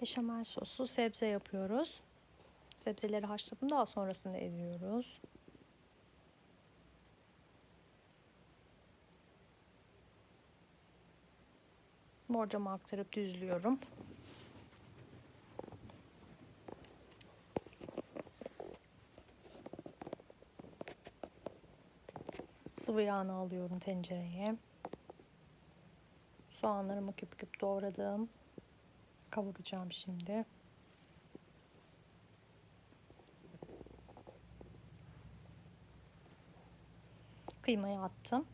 Beşamel soslu sebze yapıyoruz. Sebzeleri haşladım daha sonrasında ediyoruz. Borcama aktarıp düzlüyorum. Sıvı yağını alıyorum tencereye. Soğanlarımı küp küp doğradım. Kavuracağım şimdi. Kıymayı attım.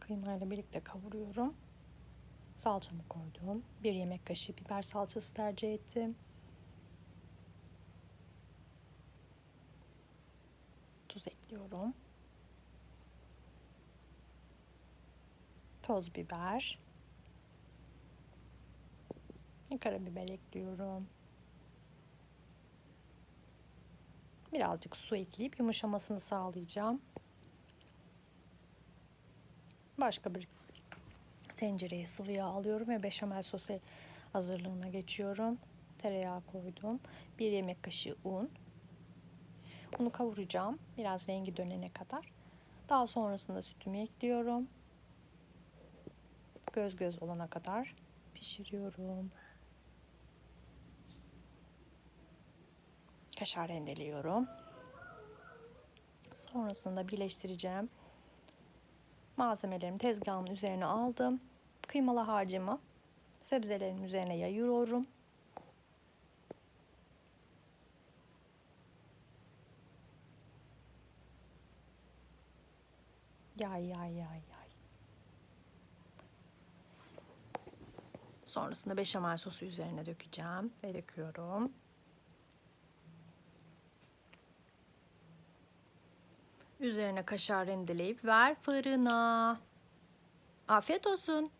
Kıymayla birlikte kavuruyorum. Salçamı koydum. Bir yemek kaşığı biber salçası tercih ettim. Tuz ekliyorum. Toz biber. Karabiber ekliyorum. Birazcık su ekleyip yumuşamasını sağlayacağım. Başka bir tencereye sıvı yağ alıyorum ve beşamel sosu hazırlığına geçiyorum. Tereyağı koydum. Bir yemek kaşığı un. Unu kavuracağım biraz rengi dönene kadar. Daha sonrasında sütümü ekliyorum. Göz göz olana kadar pişiriyorum. Kaşar rendeliyorum. Sonrasında birleştireceğim. Malzemelerimi tezgahımın üzerine aldım. Kıymalı harcımı sebzelerin üzerine yayıyorum. Yay yay yay yay. Sonrasında beşamel sosu üzerine dökeceğim ve döküyorum. Üzerine kaşar rendeleyip ver fırına. Afiyet olsun.